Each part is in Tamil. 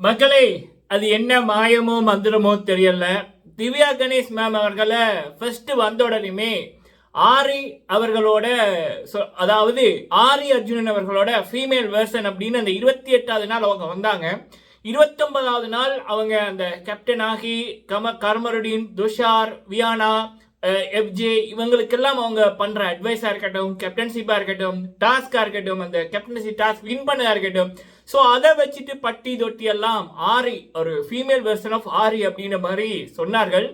மக்களே அது என்ன மாயமோ மந்திரமோ தெரியல. திவ்யா கணேஷ் மேம் அவர்களை ஃபர்ஸ்ட் வந்த உடனேயுமே ஆரி அவர்களோட சொ- அதாவது ஆரி அர்ஜுனன் அவர்களோட ஃபீமேல் வெர்சன் அப்படின்னு அந்த இருபத்தி எட்டாவது நாள் அவங்க வந்தாங்க. இருபத்தொன்பதாவது நாள் அவங்க அந்த கேப்டன் ஆகி கம கர்மருடீன் துஷார் வியானா எஃப்ஜே இவங்களுக்கெல்லாம் அவங்க பண்ற அட்வைஸா இருக்கட்டும் கேப்டன்ஷிப்பா இருக்கட்டும் டாஸ்க்காக இருக்கட்டும் அந்த கேப்டன்ஷிப் டாஸ்க் வின் பண்ணதா இருக்கட்டும் ஸோ அதை வச்சுட்டு பட்டி தொட்டி எல்லாம் ஆரி ஒரு ஃபீமேல் வெர்ஷன் ஆஃப் ஆரி அப்படின்ற மாதிரி சொன்னார்கள்.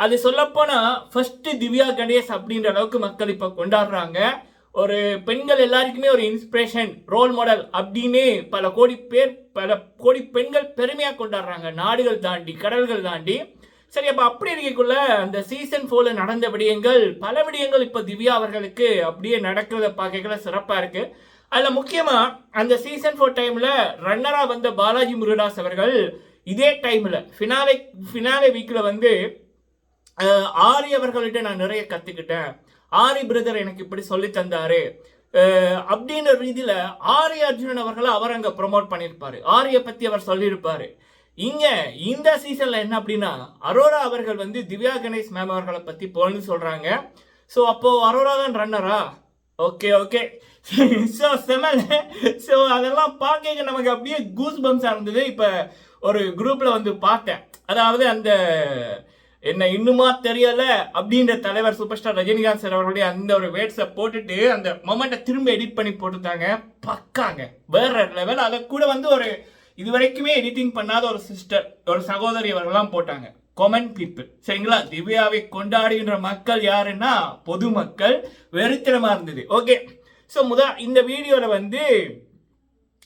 அது சொல்லப்போனால் ஃபஸ்ட்டு திவ்யா கணேஷ் அப்படின்ற அளவுக்கு மக்கள் இப்போ கொண்டாடுறாங்க. ஒரு பெண்கள் எல்லாருக்குமே ஒரு இன்ஸ்பிரேஷன் ரோல் மாடல் அப்படின்னு பல கோடி பேர் பல கோடி பெண்கள் பெருமையாக கொண்டாடுறாங்க. நாடுகள் தாண்டி கடல்கள் தாண்டி. சரி அப்போ அப்படி இருக்கக்குள்ள அந்த சீசன் ஃபோரில் நடந்த விடயங்கள் பல விடயங்கள் இப்போ திவ்யா அவர்களுக்கு அப்படியே நடக்கிறத பார்க்கல சிறப்பாக இருக்குது அதில் முக்கியமாக அந்த சீசன் ஃபோர் டைமில் ரன்னராக வந்த பாலாஜி முருகதாஸ் அவர்கள் இதே டைமில் ஃபினாலே ஃபினாலே வீக்கில் வந்து ஆரி அவர்கள்ட்ட நான் நிறைய கற்றுக்கிட்டேன் ஆரி பிரதர் எனக்கு இப்படி சொல்லி தந்தாரு. அப்படின்ற ரீதியில் ஆரி அர்ஜுனன் அவர்களை அவர் அங்கே ப்ரொமோட் பண்ணியிருப்பார். ஆரியை பற்றி அவர் சொல்லியிருப்பார். இங்கே இந்த சீசனில் என்ன அப்படின்னா அரோரா அவர்கள் வந்து திவ்யா கணேஷ் மேம் அவர்களை பற்றி போன்னு சொல்கிறாங்க ஸோ அப்போது அரோரா தான் ரன்னரா ஓகே ஓகே ஸோ செமல். ஸோ அதெல்லாம் பார்க்க நமக்கு அப்படியே கூஸ் பம்ஸாக இருந்தது. இப்போ ஒரு குரூப்பில் வந்து பார்த்தேன். அதாவது அந்த என்ன இன்னுமா தெரியல? அப்படின்ற தலைவர் சூப்பர் ஸ்டார் ரஜினிகாந்த் சார் அவருடைய அந்த ஒரு வேட்ஸை போட்டுட்டு அந்த மொமெண்ட்டை திரும்ப எடிட் பண்ணி போட்டுட்டாங்க. பக்காங்க. வேற லெவல் அதை கூட வந்து ஒரு இது வரைக்குமே எடிட்டிங் பண்ணாத ஒரு சிஸ்டர் ஒரு சகோதரி அவர்கள்லாம் போட்டாங்க. காமன் பீப்புள் சரிங்களா? திவ்யாவை கொண்டாடுகின்ற மக்கள் யாருன்னா பொதுமக்கள் வெறித்தனமா இருந்தது. ஓகே ஸோ முத இந்த வீடியோவில் வந்து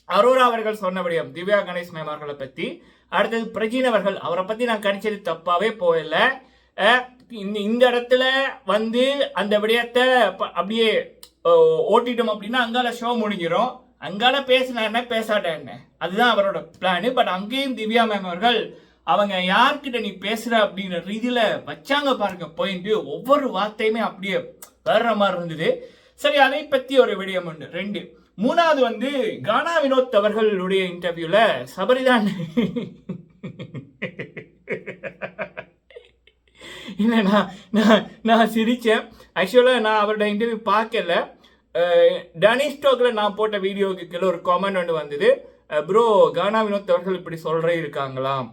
அரோரா அவர்கள் சொன்னபடியும் திவ்யா கணேஷ் மேம் அவர்களை பற்றி அடுத்தது பிரஜின் அவர்கள் அவரை பற்றி நான் கணிச்சது தப்பாகவே போகல. இந்த இந்த இடத்துல வந்து அந்த விடயத்தை அப்படியே ஓட்டிட்டோம் அப்படின்னா அங்கால ஷோ முடிஞ்சிடும் அங்கால பேசினா என்ன? பேசாட்ட என்ன? அதுதான் அவரோட பிளான் பட் அங்கேயும் திவ்யா மேம் அவர்கள் அவங்க யார்கிட்ட நீ பேசுற அப்படிங்கிற ரீதியில வச்சாங்க பாருங்க பாயிண்ட் ஒவ்வொரு வார்த்தையுமே அப்படியே வேற மாதிரி இருந்தது. சரி அதை பத்தி ஒரு விடயம் உண்டு. ரெண்டு. மூணாவது வந்து கானா வினோத் அவர்களுடைய இன்டர்வியூல சபரிதான். இல்லை நான் நான் நான் சிரித்தேன் ஆக்சுவலாக நான் அவரோட இன்டர்வியூ பார்க்கல. டனி ஸ்டோக்கில் நான் போட்ட வீடியோக்கு கீழே ஒரு காமெண்ட் ஒன்று வந்தது. ப்ரோ கானா வினோத் அவர்கள் இப்படி சொல்கிறே இருக்காங்களாம்.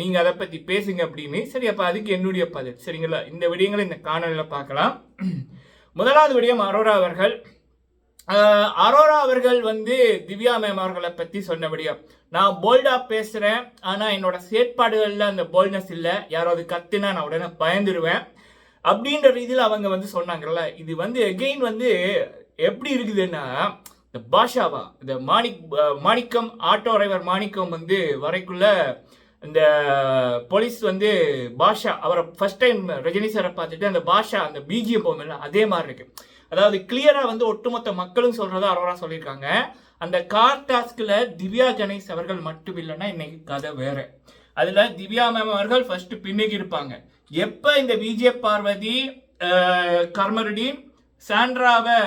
நீங்கள் அதை பற்றி பேசுங்க அப்படின்னு சரி அப்போ அதுக்கு என்னுடைய பதில். சரிங்களா? இந்த விடயங்களை இந்த காணொலியில் பார்க்கலாம். முதலாவது விடயம் அரோரா அவர்கள். அரோரா அவர்கள் வந்து திவ்யா மேம் அவர்களை பற்றி சொன்னபடியா நான் போல்டா பேசுகிறேன் ஆனால் என்னோட செயற்பாடுகளில் அந்த போல்ட்னஸ் இல்லை. யாராவது கத்துனா நான் உடனே பயந்துருவேன். அப்படின்ற ரீதியில் அவங்க வந்து சொன்னாங்கல்ல. இது வந்து எகெயின் வந்து எப்படி இருக்குதுன்னா இந்த பாஷாவா? இந்த மாணிக் மாணிக்கம் ஆட்டோ டிரைவர் மாணிக்கம் வந்து வரைக்குள்ள இந்த போலீஸ் வந்து பாஷா அவரை ஃபர்ஸ்ட் டைம் ரஜினி சாரை பார்த்துட்டு அந்த பாஷா அந்த பிஜிஎம் போகும்ல அதே மாதிரி இருக்கு. அதாவது கிளியரா வந்து ஒட்டுமொத்த மக்களும் சொல்றதா அரோரா சொல்லியிருக்காங்க. அந்த கார் டாஸ்க்ல திவ்யா கணேஷ் அவர்கள் மட்டும் இல்லைன்னா இன்னைக்கு கதை வேற. அதுல திவ்யா மேம் அவர்கள் ஃபர்ஸ்ட் பின்னுக்கு இருப்பாங்க. எப்ப இந்த விஜய பார்வதி கர்மருடி சாண்ட்ராவை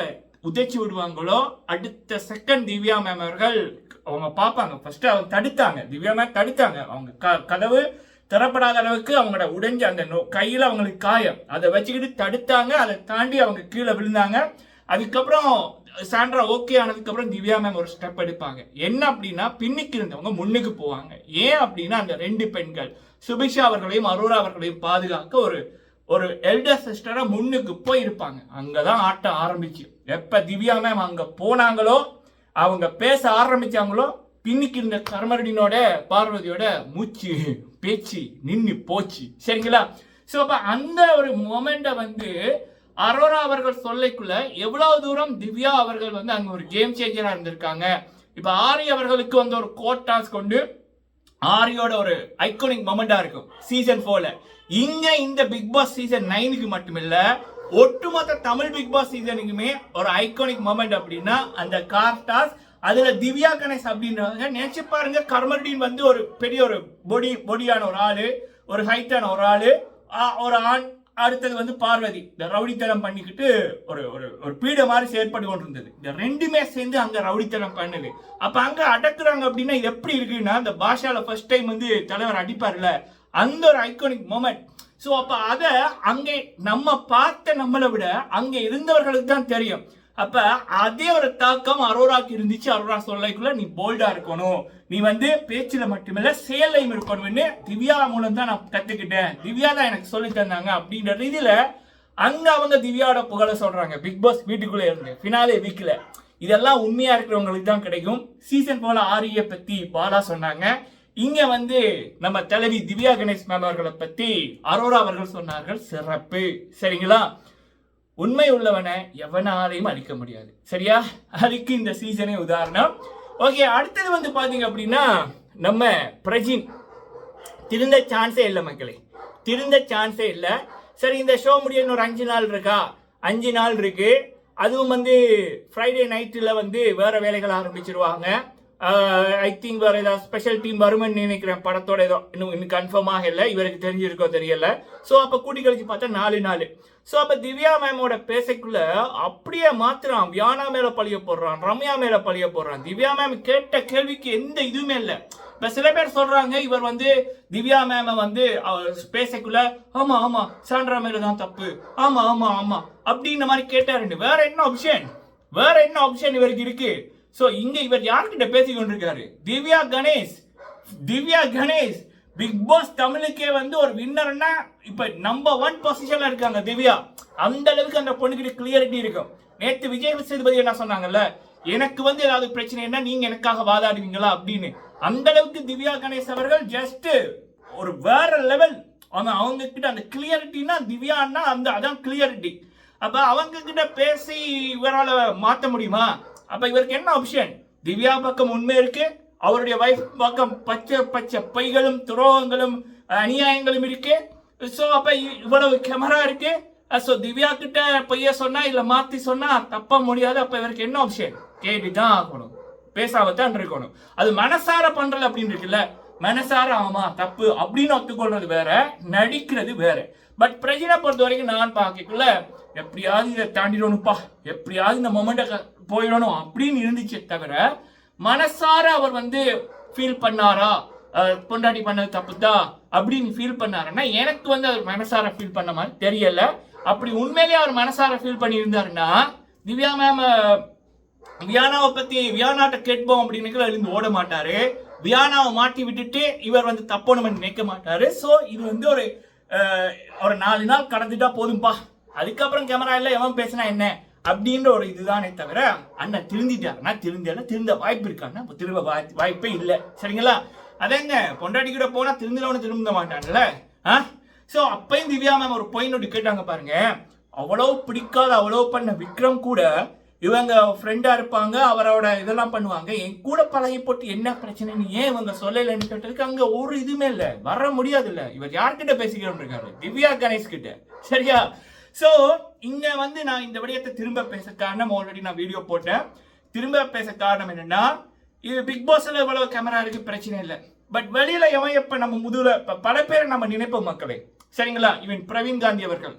உதைச்சி விடுவாங்களோ அடுத்த செகண்ட் திவ்யா மேம் அவர்கள் அவங்க பார்ப்பாங்க. ஃபர்ஸ்ட் அவங்க தடுத்தாங்க. திவ்யா மேம் தடுத்தாங்க. அவங்க க- கதவு திறப்படாத அளவுக்கு அவங்களோட உடைஞ்ச அந்த நோ கையில் அவங்களுக்கு காயம். அதை வச்சுக்கிட்டு தடுத்தாங்க. அதை தாண்டி அவங்க கீழே விழுந்தாங்க. அதுக்கப்புறம் சாண்ட்ரா ஓகே ஆனதுக்கப்புறம் திவ்யா மேம் ஒரு ஸ்டெப் எடுப்பாங்க. என்ன அப்படின்னா பின்னுக்கு இருந்தவங்க முன்னுக்கு போவாங்க. ஏன் அப்படின்னா அந்த ரெண்டு பெண்கள் சுபிஷா அவர்களையும் அரோரா அவர்களையும் பாதுகாக்க ஒரு ஒரு எல்டர் சிஸ்டராக முன்னுக்கு போய் இருப்பாங்க அங்கதான் ஆட்டம் ஆரம்பிச்சு. எப்போ திவ்யா மேம் அங்கே போனாங்களோ அவங்க பேச ஆரம்பித்தாங்களோ பின்னுக்கு இருந்த கர்மரடினோட பார்வதியோட மூச்சு பேச்சு நின்று போச்சு. சரிங்களா? ஸோ அப்போ அந்த ஒரு மொமெண்ட்டை வந்து அரோரா அவர்கள் சொல்லைக்குள்ள எவ்வளவு தூரம் திவ்யா அவர்கள் வந்து அங்கே ஒரு கேம் சேஞ்சராக இருந்திருக்காங்க. இப்போ ஆரி அவர்களுக்கு வந்து ஒரு கோட் டாஸ் கொண்டு ஆரியோட ஒரு ஐகானிக் மொமெண்டா இருக்கும். சீசன் போர்ல இங்க இந்த பிக் பாஸ் சீசன் நைனுக்கு மட்டுமில்ல ஒட்டுமொத்த தமிழ் பிக் பாஸ் சீசனுக்குமே ஒரு ஐகானிக் மொமெண்ட் அப்படின்னா அந்த கார் டாஸ் அதுல திவ்யா கணேஷ் அப்படின்றவங்க நினைச்சு பாருங்க கர்மர்டின் வந்து ஒரு பெரிய ஒரு பொடி பொடியான ஒரு ஆளு ஒரு ஹைட்டான ஒரு ஆளு ஒரு ஆண் அடுத்தது வந்து பார்வதி. இந்த ரவுடித்தனம் பண்ணிக்கிட்டு ஒரு ஒரு ஒரு பீட மாதிரி செயற்பட்டு கொண்டிருந்தது. இந்த ரெண்டுமே சேர்ந்து அங்கே ரவுடித்தனம் பண்ணுது. அப்போ அங்கே அடக்குறாங்க அப்படின்னா எப்படி இருக்குன்னா இந்த பாஷாவில் ஃபர்ஸ்ட் டைம் வந்து தலைவர் அடிப்பார்ல அந்த ஒரு ஐக்கானிக் மூமெண்ட் ஸோ அப்போ அதை அங்கே நம்ம பார்த்த நம்மளை விட அங்கே இருந்தவர்களுக்கு தான் தெரியும். அப்ப அதே ஒரு தாக்கம் அரோராக்கு இருந்துச்சு. அரோரா சொல்லைக்குள்ள நீ போல்டா இருக்கணும். நீ வந்து பேச்சுல மட்டுமில்ல செயலையும் இருக்கணும்னு திவ்யா மூலம் தான் நான் கத்துக்கிட்டேன். திவ்யா தான் எனக்கு சொல்லி தந்தாங்க அப்படின்ற ரீதியில அங்க அவங்க திவ்யாவோட புகழ சொல்றாங்க. பிக் பாஸ் வீட்டுக்குள்ள இருந்து பினாலே வீக்ல இதெல்லாம் உண்மையா இருக்கிறவங்களுக்கு தான் கிடைக்கும். சீசன் போல ஆரிய பத்தி பாலா சொன்னாங்க. இங்க வந்து நம்ம தலைவி திவ்யா கணேஷ் மேம் அவர்களை பத்தி அரோரா அவர்கள் சொன்னார்கள். சிறப்பு. சரிங்களா? உண்மை உள்ளவனை எவனாலையும் அழிக்க முடியாது. சரியா? அதுக்கு இந்த சீசனே உதாரணம். ஓகே அடுத்தது வந்து பார்த்தீங்க அப்படின்னா நம்ம பிரஜின். திருந்த சான்ஸே இல்லை மக்களே. திருந்த சான்ஸே இல்லை. சரி இந்த ஷோ முடிய இன்னொரு அஞ்சு நாள் இருக்கா? அஞ்சு நாள் இருக்கு. அதுவும் வந்து ஃப்ரைடே நைட்டில் வந்து வேற வேலைகள் ஆரம்பிச்சிருவாங்க. ஐ திங்க் வேற ஏதாவது ஸ்பெஷல் டீம் வருமென்னு நினைக்கிறேன். படத்தோட ஏதோ இன்னும் இன்னும் கன்ஃபார்மாக இல்லை இவருக்கு தெரிஞ்சிருக்கோ தெரியல. ஸோ அப்போ கூட்டி கழிச்சு பார்த்தா நாலு நாலு. ஸோ அப்போ திவ்யா மேமோட பேசக்குள்ள அப்படியே மாத்துறான். வியானா மேலே பழிய போடுறான். ரம்யா மேலே பழிய போடுறான். திவ்யா மேம் கேட்ட கேள்விக்கு எந்த இதுவுமே இல்லை. இப்போ சில பேர் சொல்கிறாங்க இவர் வந்து திவ்யா மேம வந்து அவர் பேசக்குள்ள ஆமாம் ஆமாம் சாண்ட்ரா மேலே தான் தப்பு. ஆமாம் ஆமாம் ஆமாம் அப்படின்ற மாதிரி கேட்டாரு வேற என்ன ஆப்ஷன் வேற என்ன ஆப்ஷன் இவருக்கு இருக்குது சோ இங்க இவர் யார்கிட்ட பேசி கொண்டிருக்காரு திவ்யா கணேஷ். திவ்யா கணேஷ். பிக் பாஸ் தமிழுக்கே வந்து ஒரு வின்னர்னா இப்ப நம்பர் ஒன் பொசிஷன்ல இருக்காங்க திவ்யா. அந்த அளவுக்கு அந்த பொண்ணுகிட்ட கிளியரிட்டி இருக்கும். நேத்து விஜய் சேதுபதி என்ன சொன்னாங்கல்ல? எனக்கு வந்து ஏதாவது பிரச்சனைனா நீங்க எனக்காக வாதாடுவீங்களா அப்படின்னு. அந்த அளவுக்கு திவ்யா கணேஷ் அவர்கள் ஜஸ்ட் ஒரு வேற லெவல் அவங்க அவங்க கிட்ட அந்த கிளியரிட்டினா திவ்யான்னா அந்த அதான் கிளியரிட்டி அப்ப அவங்க கிட்ட பேசி இவரால் மாற்ற முடியுமா? அப்ப இவருக்கு என்ன ஆப்ஷன் திவ்யா பக்கம் உண்மை இருக்கு அவருடைய வைஃப் பக்கம் பச்சை பச்சை பைகளும் துரோகங்களும் அநியாயங்களும் இருக்கு. ஸோ அப்ப இ- இவ்வளவு கேமரா இருக்கு. ஸோ திவ்யா கிட்ட பொய்ய சொன்னா இல்ல மாத்தி சொன்னா தப்ப முடியாது. அப்ப இவருக்கு என்ன ஆப்ஷன் கேட்டுதான் ஆகணும். பேசாமத்தான் இருக்கணும். அது மனசார பண்றது அப்படின்னு இருக்குல்ல மனசார ஆமா தப்பு அப்படின்னு ஒத்துக்கொள்றது வேற நடிக்கிறது வேற. பட் பிரஜனை பொறுத்த வரைக்கும் நான் பார்க்கக்குள்ள எப்படியாவது இதை தாண்டிடணும்ப்பா எப்படியாவது இந்த மொமெண்ட்டை போயிடணும் அப்படின்னு இருந்துச்சு தவிர மனசார அவர் வந்து ஃபீல் பண்ணாரா? பொண்டாட்டி பண்ணது தப்பு தான் அப்படின்னு ஃபீல் பண்ணாருன்னா எனக்கு வந்து அவர் மனசார ஃபீல் பண்ண மாதிரி தெரியல. அப்படி உண்மையிலேயே அவர் மனசார ஃபீல் பண்ணியிருந்தாருன்னா திவ்யா மேம் வியானாவை பற்றி வியானாட்ட கேட்போம் அப்படின்னு இருந்து ஓட மாட்டாரு. வியானாவை மாட்டி விட்டுட்டு இவர் வந்து தப்போணும் நினைக்க மாட்டாரு. ஸோ இது வந்து ஒரு ஒரு நாலு நாள் கடந்துட்டா போதும்பா. அதுக்கப்புறம் கேமரா இல்லை எவன் பேசினா என்ன? அப்படின்ற ஒரு இதுதானே தவிர அண்ணன் திருந்திட்டாருன்னா திருந்தல திருந்த வாய்ப்பு இருக்கான்னா திரும்ப வாய்- வாய்ப்பே இல்லை. சரிங்களா? அதேங்க பொண்டாட்டி கூட போனால் திருந்தினவனு திரும்ப மாட்டான்ல? ஆ? ஸோ அப்பையும் திவ்யா மேம் ஒரு பொயின் ஒன்று கேட்டாங்க பாருங்க. அவ்வளோ பிடிக்காத அவ்வளோ பண்ண விக்ரம் கூட இவங்க ஃப்ரெண்டாக இருப்பாங்க அவரோட இதெல்லாம் பண்ணுவாங்க. என் கூட பழகி போட்டு என்ன பிரச்சனைன்னு ஏன் இவங்க சொல்லலைன்னு கேட்டதுக்கு அங்கே ஒரு இதுவுமே இல்லை. வர முடியாது இல்லை இவர் யார்கிட்ட பேசிக்கிறோம் இருக்காரு? திவ்யா கணேஷ் கிட்ட. சரியா? ஸோ இங்கே வந்து நான் இந்த விடயத்தை திரும்ப பேச காரணம் ஆல்ரெடி நான் வீடியோ போட்டேன். திரும்ப பேச காரணம் என்னன்னா இது பிக் பாஸில் இவ்வளவு கேமரா இருக்கு பிரச்சனை இல்லை. பட் வெளியில எவன் எப்ப நம்ம முதுகுல பல பேரை நம்ம நினைப்போம் மக்களே. சரிங்களா? இவன் பிரவீன் காந்தி அவர்கள்.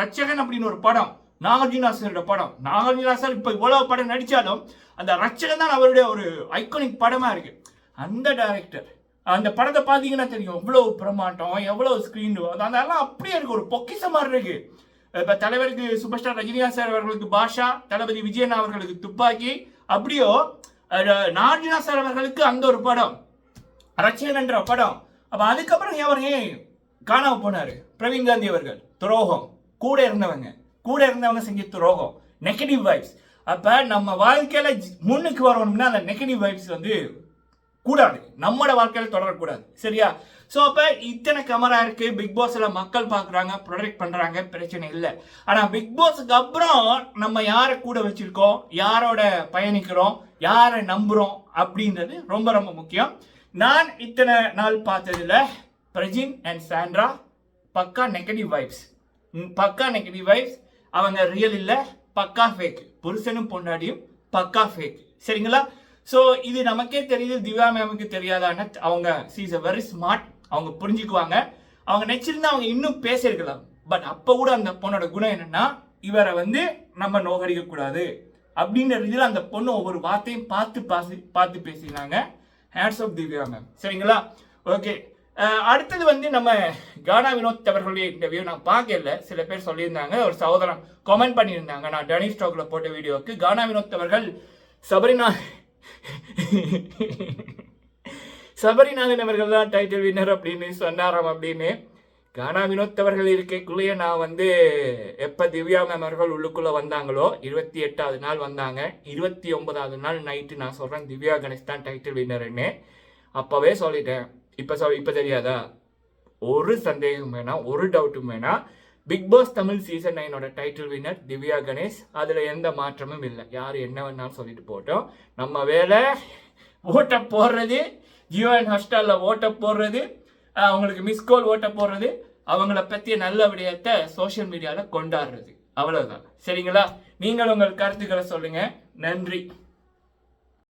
ரட்சகன் அப்படின்னு ஒரு படம். நாகார்ஜுனா சாரோட படம். நாகார்ஜுனா சார் இப்போ இவ்வளோ படம் நடித்தாலும் அந்த ரட்சகன் தான் அவருடைய ஒரு ஐக்கோனிக் படமாக இருக்குது அந்த டைரக்டர் அந்த படத்தை பார்த்தீங்கன்னா தெரியும் எவ்வளோ பிரமாட்டம் எவ்வளோ ஸ்க்ரீன் அதெல்லாம் அப்படியே இருக்குது ஒரு பொக்கிஷம் மாதிரி இருக்குது இப்போ தலைவருக்கு சூப்பர் ஸ்டார் ரஜினிகாந்த் சார் அவர்களுக்கு பாஷா தளபதி விஜயன் அவர்களுக்கு துப்பாக்கி அப்படியோ நார்ஜுனா சார் அவர்களுக்கு அந்த ஒரு படம் ரட்சகன் படம். அப்போ அதுக்கப்புறம் அவர் ஏன் காணாமல் போனார்? பிரவீன் காந்தி அவர்கள் துரோகம் கூட இருந்தவங்க. கூட இருந்தவங்க செஞ்ச துரோகம். நெகட்டிவ் வைப்ஸ் அப்போ நம்ம வாழ்க்கையில் முன்னுக்கு வரணும்னா அந்த நெகட்டிவ் வைப்ஸ் வந்து கூடாது. நம்மளோட வாழ்க்கையில் தொடரக்கூடாது. சரியா? ஸோ அப்போ இத்தனை கேமரா இருக்கு. பிக் பாஸில் மக்கள் பார்க்குறாங்க ப்ரொடெக்ட் பண்ணுறாங்க பிரச்சனை இல்லை. ஆனால் பிக் பாஸ்க்கு அப்புறம் நம்ம யாரை கூட வச்சிருக்கோம் யாரோட பயணிக்கிறோம் யாரை நம்புகிறோம் அப்படின்றது ரொம்ப ரொம்ப முக்கியம். நான் இத்தனை நாள் பார்த்ததுல பிரஜின் அண்ட் சாண்ட்ரா பக்கா நெகட்டிவ் வைப்ஸ் பக்கா நெகட்டிவ் வைப்ஸ் அவங்க ரியல் இல்லை பக்கா ஃபேக் புருஷனும் பொண்டாடியும் பக்கா ஃபேக் சரிங்களா? ஸோ இது நமக்கே தெரியுது திவ்யா மேமுக்கு தெரியாதான அவங்க சீஸ் அ வெரி ஸ்மார்ட் அவங்க புரிஞ்சுக்குவாங்க. அவங்க நினச்சிருந்தா அவங்க இன்னும் பேசியிருக்கலாம். பட் அப்போ கூட அந்த பொண்ணோட குணம் என்னன்னா இவரை வந்து நம்ம நோகடிக்கக்கூடாது. அப்படின்ற ரீதியில் அந்த பொண்ணு ஒவ்வொரு வார்த்தையும் பார்த்து பாசி பார்த்து பேசினாங்க. ஹேட்ஸ் ஆஃப் திவ்யா மேம் சரிங்களா? ஓகே அடுத்தது வந்து நம்ம கானா வினோத் அவர்களுடைய இன்டர்வியூ நான் பார்க்கல. சில பேர் சொல்லியிருந்தாங்க. ஒரு சகோதரன் கமெண்ட் பண்ணியிருந்தாங்க. நான் டனி ஸ்டாக்ல போட்ட வீடியோவுக்கு. கானா வினோத் அவர்கள் சபரிநா சபரிநாதன் அவர்கள் தான் டைட்டில் வின்னர் அப்படின்னு சொன்னாராம் அப்படின்னு. கானா வினோத் அவர்கள் இருக்கைக்குள்ளேயே நான் வந்து எப்போ திவ்யா மேம் அவர்கள் உள்ளுக்குள்ளே வந்தாங்களோ இருபத்தி எட்டாவது நாள் வந்தாங்க. இருபத்தி ஒன்பதாவது நாள் நைட்டு நான் சொல்கிறேன் திவ்யா கணேஷ் தான் டைட்டில் வின்னர்னு அப்போவே சொல்லிட்டேன். இப்போ சொல் இப்போ தெரியாதா? ஒரு சந்தேகம் வேணாம் ஒரு டவுட்டும் வேணாம். பிக் பாஸ் தமிழ் சீசன் நைனோட டைட்டில் வின்னர் திவ்யா கணேஷ். அதில் எந்த மாற்றமும் இல்லை. யார் என்ன வேணாலும் சொல்லிட்டு போட்டோம் நம்ம வேலை ஓட்டை போடுறது ஜியோ அண்ட் ஹாஸ்டலில் ஓட்டை போடுறது அவங்களுக்கு மிஸ்கால் ஓட்டை போடுறது அவங்கள பற்றிய நல்ல விடயத்தை சோஷியல் மீடியாவில் கொண்டாடுறது. அவ்வளோதான் சரிங்களா? நீங்கள் உங்கள் கருத்துக்களை சொல்லுங்கள் நன்றி.